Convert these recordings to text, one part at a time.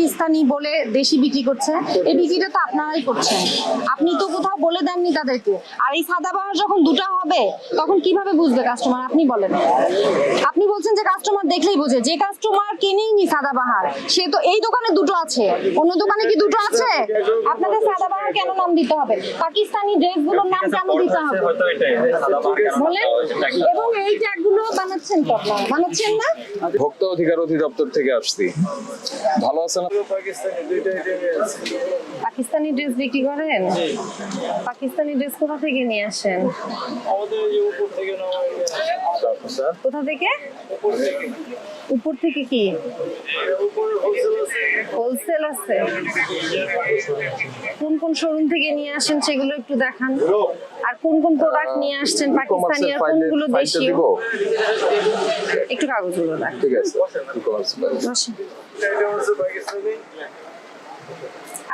পাকিস্তানি বলে দেশি বিক্রি করছে, এই বিক্রিটা তো আপনারাই করছেন। আপনি তো কোথাও বলে দেননি তাদেরকে। আর এই সাদাবাহার যখন দুটো হবে, তখন কীভাবে বুঝবে কাস্টমার আপনি বলেন। আপনি বলছেন যে কাস্টমার দেখলেই বোঝে। যে কাস্টমার কিনেইনি সাদাবাহার সে তো এই দোকানে দুটো আছে। অন্য দোকানে কি দুটো আছে? আপনাদের সাদাবাহার কেন নাম দিতে হবে? পাকিস্তানি ড্রেসগুলোর নাম কেন দিতে হবে? বলেন। এবং এই ট্যাগগুলো বানাচ্ছেন তো বানাচ্ছেন না? ভোক্তা অধিকার অধিদপ্তর থেকে আসছি। ভালো আছেন? পাকিস্তানি ড্রেস বিক্রি করেন? পাকিস্তানি ড্রেস কোথা থেকে নিয়ে আসেন? কোথা থেকে? উপর থেকে। কি? হোলসেল আছে। কোন কোন শোরুম থেকে নিয়ে আসেন সেগুলো একটু দেখান। আর কোন কোন প্রোডাক্ট নিয়ে আসছেন পাকিস্তানি আর কোনগুলো দেশীয়? দিব? একটু কাগজগুলো দেখ ঠিক আছে।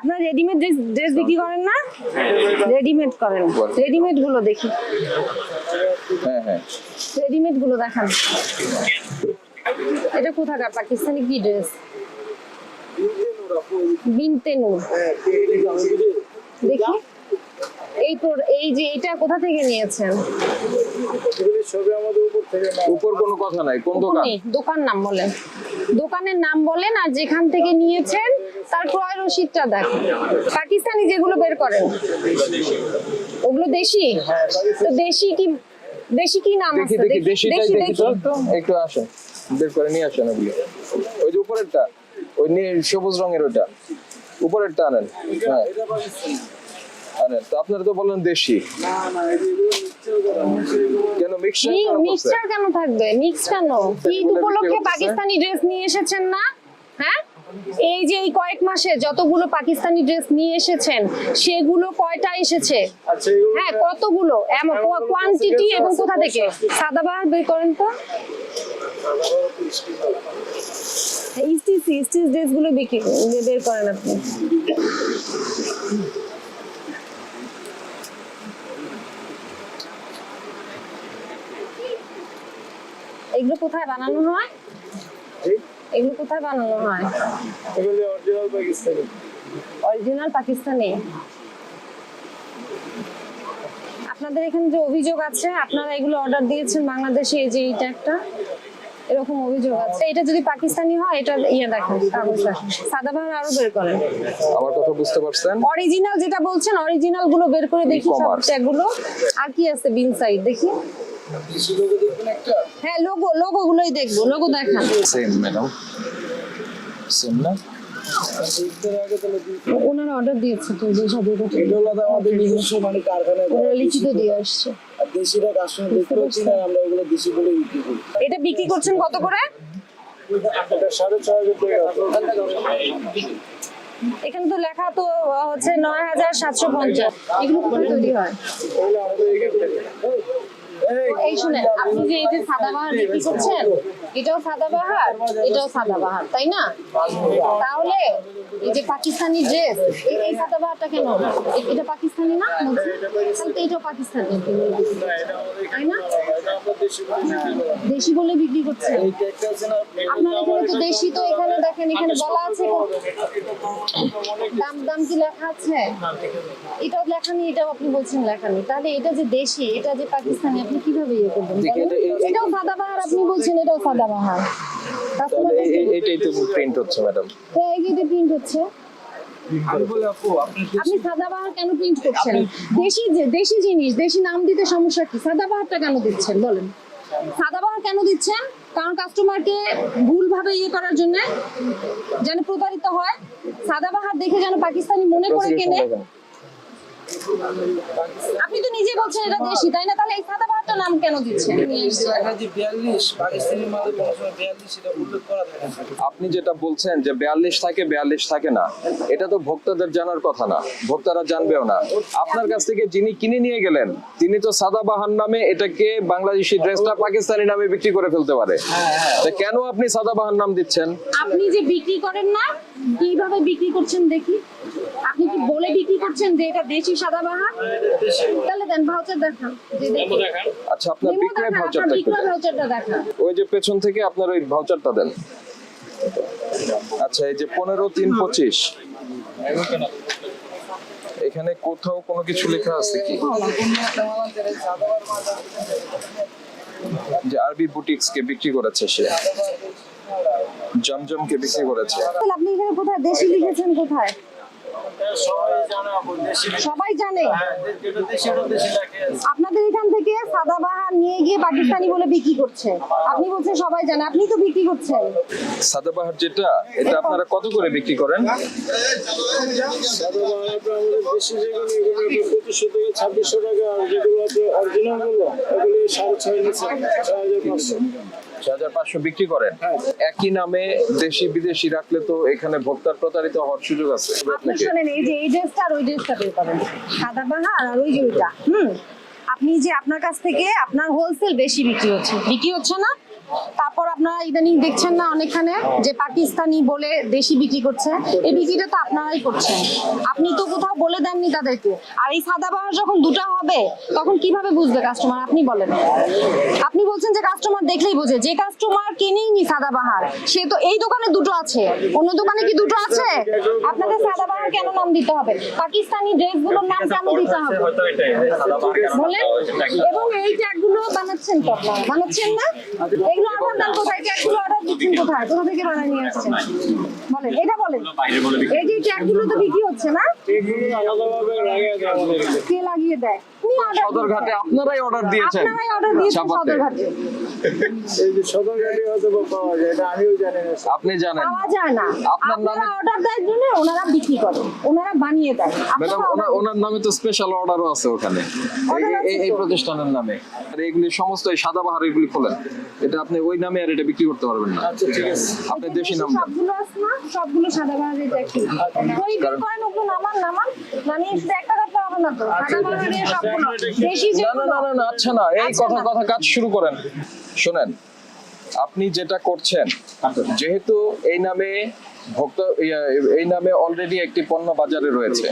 আপনারা রেডিমেড ড্রেস ড্রেস বিক্রি করেন না? রেডিমেড করেন। রেডিমেডগুলো দেখি। হ্যাঁ হ্যাঁ। রেডিমেডগুলো দেখান। এটা কোথাকার? পাকিস্তানি কি ড্রেস বিনতে নূর দেখি। এই তোর এই যে এটা কোথা থেকে নিয়েছেন? উপর কোনো কথা নাই কোন দোকান? দোকান নাম বলেন দোকানের নাম বলেন আর যেখান থেকে নিয়েছেন তার ক্রয় রসিদটা দেখেন। পাকিস্তানি যেগুলো বের করেন। ওগুলো দেশি? তো দেশি কি দেশি কি নাম আছে? দেখি দেশি দেখি একটু একটু আসেন বের করে নিয়ে আসেন ওগুলো। ওই যে উপরেরটা। ওই নীল সবুজ রঙের ওটা উপরেরটা আনেন। হ্যাঁ। আনেন। তো আপনারা তো বললেন দেশি। কেন মিক্সচার কেন মিক্সচার কেন থাকবে? মিক্স কেন? ঈদ উপলক্ষে পাকিস্তানি ড্রেস নিয়ে এসেছেন না? হ্যাঁ? এই যে এই কয়েক মাসে যতগুলো পাকিস্তানি ড্রেস নিয়ে এসেছেন সেগুলো কয়টা এসেছে? হ্যাঁ কতগুলো? কোয়ান্টিটি এবং কোথা থেকে? সাদাবাহার বের করেন তো। ইস্টিস ইস্টিস ড্রেসগুলো বিক্রি বের করেন আপনি। এগুলো কোথায় বানানো হয়? এগুলো কোথায় বানানো হয়? অরিজিনাল পাকিস্তানি আপনাদের এখানে যে অভিযোগ আছে আপনারা এগুলো অর্ডার দিয়েছেন বাংলাদেশে এই যে এইটা একটা? এরকম অভিযোগ আছে। এটা যদি পাকিস্তানি হয় এটা ইয়ে দেখেন কাগজ দেখেন সাদাবাহার আরও বের করেন আমার কথা বুঝতে পারছেন? অরিজিনাল যেটা বলছেন অরিজিনালগুলো বের করে দেখি সব। ট্যাগুলো আর কি আছে বিন সাইড দেখি। হ্যাঁ লোগো লোগো গুলোই দেখব লোগো দেখান। সেম ম্যাডাম সেম না? ওনারা অর্ডার দিয়েছে তো যে সব এটা আমাদের নিজস্ব মানে কারখানায় ওনারা লিখিত। দিয়ে আসছে। দেশিরা কাস্টমার দেখতে পাচ্ছি না আমরা ওগুলো দেশি বলে বিক্রি করি। এটা বিক্রি করছেন কত করে? এটা সাড়ে ছয় হাজার এখানে তো লেখা তো হচ্ছে নয় হাজার সাতশো পঞ্চাশ। এগুলো কোথায় তৈরি হয়? এই শুনে আপনি যে এই যে সাদাবাহার বিক্রি করছেন এটাও সাদাবাহার এটাও সাদাবাহার তাই না? তাহলে এই যে পাকিস্তানি ড্রেস এই সাদাবাহারটা কেন? এটা পাকিস্তানি না? তাহলে তো এটাও পাকিস্তানি। তাই না? দেশি বলে বিক্রি করি দেশি বলে বিক্রি করছেন এই কেকটা আছে না আপনার এখানে তো দেশি তো এখানে দেখেন এখানে বলা আছে দাম দাম কি লেখা আছে? এটাও লেখা নেই এটাও আপনি বলছেন লেখা নেই। তাহলে এটা যে দেশি এটা যে পাকিস্তানি আপনি কীভাবে ইয়ে করবেন? এটাও সাদাবাহার আপনি বলছেন এটাও সাদাবাহার। এইটাই তো প্রিন্ট হচ্ছে ম্যাডাম হ্যাঁ এই যে প্রিন্ট হচ্ছে। আপনি আপনি সাদাবাহার কেন প্রিন্ট করছেন? দেশি যে দেশি জিনিস দেশি নাম দিতে সমস্যা কি? সাদাবাহারটা কেন দিচ্ছেন? বলেন। সাদাবাহার কেন দিচ্ছেন? কারণ কাস্টমারকে ভুলভাবে ইয়ে করার জন্য যেন প্রতারিত হয়। সাদাবাহার দেখে যেন পাকিস্তানি মনে করে কেনে। আপনি তো নিজে বলছেন এটা দেশি তাই না? তাহলে এই সাদাবাহারটা নাম কেন দিচ্ছেন? নিয়ে যে বিয়াল্লিশ পাকিস্তানি মালে কোনো সময় এটা উল্লেখ করা থাকে আপনি যেটা বলছেন যে বিয়াল্লিশ থাকে বিয়াল্লিশ থাকে না এটা তো ভোক্তাদের জানার কথা না ভোক্তারা জানবেও না। আপনার কাছ থেকে যিনি কিনে নিয়ে গেলেন তিনি তো সাদা বাহান নামে এটাকে বাংলাদেশি ড্রেসটা পাকিস্তানি নামে বিক্রি করে ফেলতে পারে। তা কেন আপনি সাদা বাহান নাম দিচ্ছেন? আপনি যে বিক্রি করেন না কীভাবে বিক্রি করছেন দেখি? আপনি কি বলে বিক্রি করছেন যে এটা দেশি সাদাবাহার তাহলে দেন ভাউচার দেখান। আচ্ছা আপনার বিক্রয় ভাউচারটা বিক্রয় ভাউচারটা দেখান। ওই যে পেছন থেকে আপনার ওই ভাউচারটা দেন। আচ্ছা এই যে পনেরো তিন পঁচিশ। এখানে কোথাও কোনো কিছু লেখা আছে কি? যে আরবি বুটিক্স কে বিক্রি করেছে সে। জমজম কে বিক্রি করেছে। আপনি এখানে কোথায়? দেশি লিখেছেন কোথায়? সবাই জানে? হ্যাঁ, আপনাদের এখান থেকে সাদাবাহার নিয়ে গিয়ে পাকিস্তানি বলে বিক্রি করছে। আপনি বলছেন সবাই জানে আপনি তো বিক্রি করছেন। সাদাবাহার যেটা এটা আপনারা কত করে বিক্রি করেন? ছাব্বিশশো টাকা আর যেগুলো আছে অরিজিনালগুলো এগুলো সাড়ে ছয় ছয় হাজার পাঁচশো। হাজার পাঁচশো বিক্রি করেন। একই নামে দেশি বিদেশি রাখলে তো এখানে ভোক্তার প্রতারিত হওয়ার সুযোগ আছে। আপনি শুনেন এই যে, এই ড্রেসটা আর ওই ড্রেসটা বের করেন। সাদাবাহার আর ওই যে ওইটা। হুম। আপনি যে আপনার কাছ থেকে আপনার হোলসেল বেশি বিক্রি হচ্ছে। বিক্রি হচ্ছে না? তারপর আপনারা ইদানিং দেখছেন না অনেকখানে যে পাকিস্তানি বলে দেশি বিক্রি করছে। এই বিক্রিটা তো আপনারাই করছেন। আপনি তো কোথাও বলে দেননি তাদেরকে। আর এই সাদাবাহার যখন দুটো হবে, তখন কীভাবে বুঝবে কাস্টমার আপনি বলেন। আপনি বলছেন যে কাস্টমার দেখলেই বোঝে। যে কাস্টমার কিনেইনি সাদাবাহার, সে তো এই দোকানে দুটো আছে। অন্য দোকানে কি দুটো আছে? আপনাদের সাদাবাহার কেন নাম দিতে হবে? পাকিস্তানি ড্রেসগুলোর নাম কেন দিতে হবে? বলেন। এবং এই ট্যাগগুলো বানাচ্ছেন তো আপনারা? বানাচ্ছেন না? এগুলো অর্ডার দেন কোথায়? ট্যাগগুলো অর্ডার দিচ্ছেন কোথায়? কোথা থেকে বানায় নিয়ে আসছেন? বলেন এটা বলেন। এই যে ট্যাগগুলো তো বিক্রি হচ্ছে না? কে লাগিয়ে দেয়? সদরঘাটে আপনারাই অর্ডার দিয়েছেন। আপনারাই অর্ডার দিয়েছেন সদরঘাটে এই যে সদরঘাটে হয়তো পাওয়া যায় এটা আমিও জানি না। আপনি জানেন। পাওয়া যায় না। আপনার নামে- অর্ডার দেয় জন্য ওনারা বিক্রি করে ওনারা বানিয়ে দেয়। ম্যাডাম ওনার ওনার নামে তো স্পেশাল অর্ডারও আছে ওখানে। এই-। প্রতিষ্ঠানের নামে। আর এগুলি সমস্ত এই সাদাবাহার এগুলি খোলেন। এটা আপনি ওই নামে আর এটা বিক্রি করতে পারবেন না। আচ্ছা ঠিক আছে। আপনি দেশি নাম। সবগুলো আছে না সবগুলো সাদা বাহারের দেখি। ওই বের করেন ওগুলো নামান নামান। নামিয়ে শুধু একটা কাটতে হবে না তো সাদা বাহারের সবগুলো। দেশি না না না না আচ্ছা না এই আচ্ছা কথা কথা কাজ শুরু করেন। শুনেন আপনি যেটা করছেন যেহেতু এই নামে ভোক্তা এই নামে অলরেডি একটি পণ্য বাজারে রয়েছে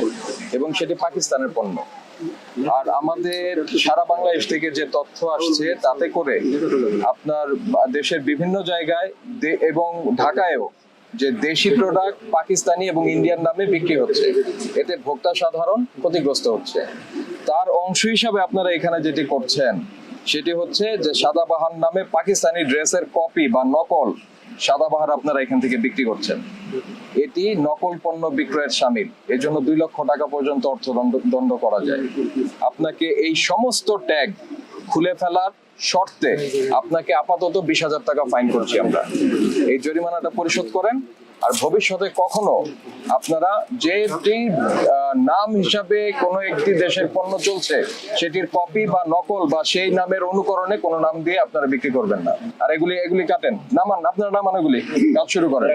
এবং সেটি পাকিস্তানের পণ্য। আর আমাদের সারা বাংলাদেশ থেকে যে তথ্য আসছে তাতে করে আপনার দেশের বিভিন্ন জায়গায় এবং ঢাকায়ও যে দেশি প্রোডাক্ট পাকিস্তানি এবং ইন্ডিয়ান নামে বিক্রি হচ্ছে। এতে ভোক্তা সাধারণ ক্ষতিগ্রস্ত হচ্ছে। তার অংশ হিসাবে আপনারা এখানে যেটি করছেন, সেটি হচ্ছে যে সাদাবাহার নামে পাকিস্তানি ড্রেসের কপি বা নকল সাদাবাহার আপনারা এখান থেকে বিক্রি করছেন। এটি নকল পণ্য বিক্রয়ের সামিল। এজন্য দুই লক্ষ টাকা পর্যন্ত অর্থদণ্ড দণ্ড করা যায়। আপনাকে এই সমস্ত ট্যাগ খুলে ফেলার শর্তে আপনাকে আপাতত বিশ হাজার টাকা ফাইন করছি আমরা। এই জরিমানাটা পরিশোধ করেন। আর ভবিষ্যতে কখনো আপনারা যেটি নাম হিসাবে কোনো একটি দেশের পণ্য চলছে, সেটির কপি বা নকল বা সেই নামের অনুকরণে কোনো নাম দিয়ে আপনারা বিক্রি করবেন না। আর এগুলি এগুলি কাটেন। নামান, আপনারা নামান এগুলি কাজ শুরু করেন।